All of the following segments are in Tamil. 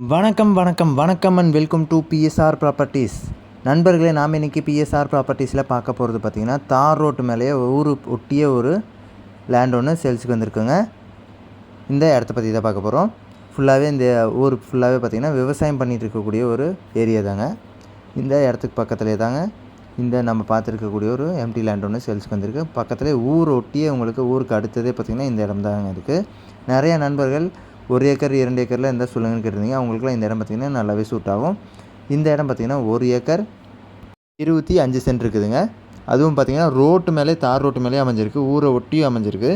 வணக்கம் வணக்கம் வணக்கம் and welcome to BSR properties நண்பர்களே நாம் இன்றைக்கி பிஎஸ்ஆர் ப்ராப்பர்ட்டிஸில் பார்க்க போகிறது பார்த்திங்கன்னா தார் ரோட்டு மேலேயே ஊர் ஒட்டிய ஒரு லேண்ட் ஒன்று சேல்ஸுக்கு வந்திருக்குங்க. இந்த இடத்த பற்றி தான் பார்க்க போகிறோம் ஃபுல்லாகவே இந்த ஊர் ஃபுல்லாகவே பார்த்திங்கன்னா விவசாயம் பண்ணிகிட்டு இருக்கக்கூடிய ஒரு ஏரியா தாங்க. இந்த இடத்துக்கு பக்கத்துலேயே தாங்க. இந்த நம்ம பார்த்துருக்கக்கூடிய ஒரு எம்டி லேண்ட் ஒன்று சேல்ஸுக்கு வந்திருக்கு. பக்கத்துலேயே ஊர் ஒட்டியே உங்களுக்கு ஊருக்கு அடுத்ததே பார்த்திங்கன்னா இந்த இடம் தாங்க இருக்குது நிறைய நண்பர்கள் ஒரு ஏக்கர் இரண்டு ஏக்கரில் இருந்தால் சொல்லுங்கன்னு கேட்டிருந்தீங்க. அவங்களுக்குலாம் இந்த இடம் பார்த்திங்கன்னா நல்லாவே சூட் ஆகும். இந்த இடம் பார்த்திங்கன்னா ஒரு ஏக்கர் இருபத்தி அஞ்சு சென்ட் இருக்குதுங்க. அதுவும் பார்த்திங்கன்னா ரோட்டு மேலே தார் ரோட்டு மேலே அமைஞ்சிருக்கு. ஊரை ஒட்டியும் அமைஞ்சிருக்கு.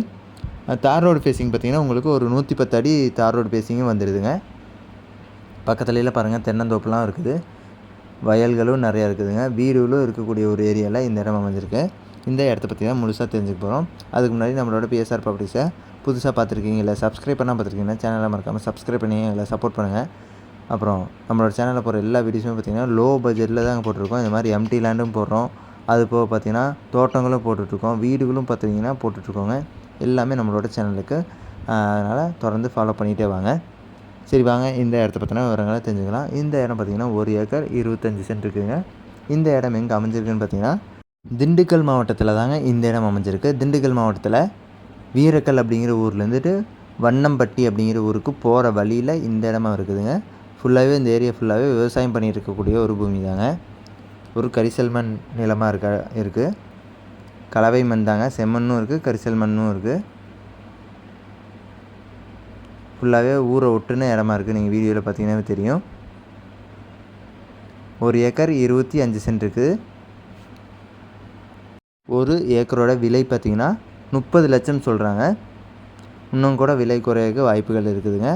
தார் ரோடு ஃபேஸிங் பார்த்திங்கன்னா உங்களுக்கு ஒரு நூற்றி பத்து அடி தார் ரோடு ஃபேஸிங்கும் வந்துடுதுங்க பக்கத்துலலாம் பாருங்கள் தென்னந்தோப்புலாம் இருக்குது. வயல்களும் நிறையா இருக்குதுங்க. வீடுகளும் இருக்கக்கூடிய ஒரு ஏரியாவில் இந்த இடம் அமைஞ்சிருக்கு. இந்த இடத்த பற்றி தான் முழுசாக தெரிஞ்சுக்க போகிறோம் அதுக்கு முன்னாடி நம்மளோட பிஎஸ்ஆர் ப்ராப்பர்ட்டிஸை புதுசாக பார்த்துருக்கீங்க இல்லை சப்ஸ்கிரைப் பண்ணால் பார்த்துருக்கீங்கன்னா சேனலை மறக்காமல் சப்ஸ்கிரைப் பண்ணி எங்களை சப்போர்ட் பண்ணுங்கள் அப்புறம் நம்மளோட சேனலில் போகிற எல்லா வீடியோஸுமே பார்த்திங்கன்னா லோ பட்ஜெட்டில் தாங்க போட்டிருக்கோம். இந்த மாதிரி எம்டி லேண்டும் போடுறோம். அது போக பார்த்திங்கன்னா தோட்டங்களும் போட்டுட்ருக்கோம். வீடுகளும் பார்த்திங்கன்னா போட்டுட்ருக்கோங்க. எல்லாமே நம்மளோட சேனலுக்கு அதனால் தொடர்ந்து ஃபாலோ பண்ணிகிட்டே வாங்க. சரி வாங்க. இந்த இடத்த பற்றின விவரங்களை தெரிஞ்சுக்கலாம். இந்த இடம் பார்த்திங்கன்னா ஒரு ஏக்கர் இருபத்தஞ்சி சென்ட் இருக்குதுங்க இந்த இடம் எங்கே அமைஞ்சிருக்குன்னு பார்த்தீங்கன்னா திண்டுக்கல் மாவட்டத்தில் தாங்க இந்த இடம் அமைஞ்சிருக்கு. திண்டுக்கல் மாவட்டத்தில் வீரக்கல் அப்படிங்கிற ஊர்லேருந்துட்டு வண்ணம்பட்டி அப்படிங்கிற ஊருக்கு போகிற வழியில் இந்த இடமா இருக்குதுங்க. ஃபுல்லாகவே இந்த ஏரியா ஃபுல்லாகவே விவசாயம் பண்ணிட்டு இருக்கக்கூடிய ஒரு பூமி தாங்க ஒரு கரிசல் மண் நிலமாக இருக்க. இருக்குது கலவை மண் தாங்க. செம்மண்ணும் இருக்குது கரிசல் மண்ணும் இருக்குது ஃபுல்லாகவே ஊரை ஒட்டுன இடமா இருக்குது நீங்கள் வீடியோவில் பார்த்தீங்கன்னா தெரியும். ஒரு ஏக்கர் இருபத்தி அஞ்சு சென்ட் இருக்குது ஒரு ஏக்கரோட விலை பார்த்திங்கன்னா முப்பது லட்சம் சொல்கிறாங்க இன்னும் கூட விலை குறையக்கு வாய்ப்புகள் இருக்குதுங்க.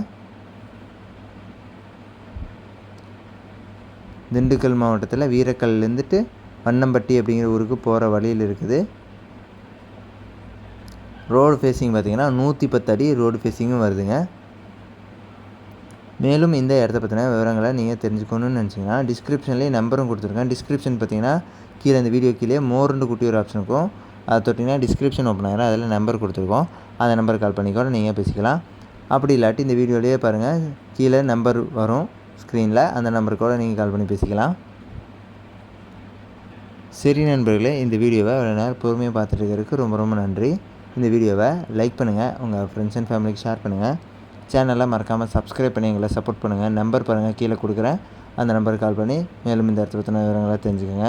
திண்டுக்கல் மாவட்டத்தில் வீரக்கல்லேருந்துட்டு வண்ணம்பட்டி அப்படிங்கிற ஊருக்கு போகிற வழியில் இருக்குது. ரோடு ஃபேஸிங் பார்த்திங்கன்னா நூற்றி பத்து அடி ரோடு ஃபேஸிங்கும் வருதுங்க. மேலும் இந்த இடத்த பற்றின விவரங்களை நீங்கள் தெரிஞ்சுக்கணும்னு நினச்சிங்கன்னா டிஸ்கிரிப்ஷன்லேயே நம்பரும் கொடுத்துருக்கேன். டிஸ்கிரிப்ஷன் பார்த்தீங்கன்னா கீழே இந்த வீடியோ கீழே மோர்னு குட்டி ஒரு ஆப்ஷன் இருக்கும் அதை தொட்டிங்கன்னா டிஸ்கிரிப்ஷன் ஓப்பன் ஆகிடும் அதில் நம்பர் கொடுத்துருக்கோம். அந்த நம்பர் கால் பண்ணி கூட நீங்கள் பேசிக்கலாம். அப்படி இல்லாட்டி இந்த வீடியோலேயே பாருங்கள் கீழே நம்பர் வரும் ஸ்க்ரீனில் அந்த நம்பருக்கு கூட நீங்கள் கால் பண்ணி பேசிக்கலாம். சரி நண்பர்களே இந்த வீடியோவை இவ்வளோ நேரம் பொறுமையாக பார்த்துட்டு இருக்கிறதுக்கு ரொம்ப ரொம்ப நன்றி. இந்த வீடியோவை லைக் பண்ணுங்கள் உங்கள் ஃப்ரெண்ட்ஸ் அண்ட் ஃபேமிலிக்கு ஷேர் பண்ணுங்கள் சேனலில் மறக்காமல் சப்ஸ்கிரைப் பண்ணி எங்களை சப்போர்ட் பண்ணுங்கள் நம்பர் பாருங்கள் கீழே கொடுக்குறேன். அந்த நம்பருக்கு கால் பண்ணி மேலும் இந்த இடத்துல பற்றின விவரங்களை தெரிஞ்சுக்கோங்க.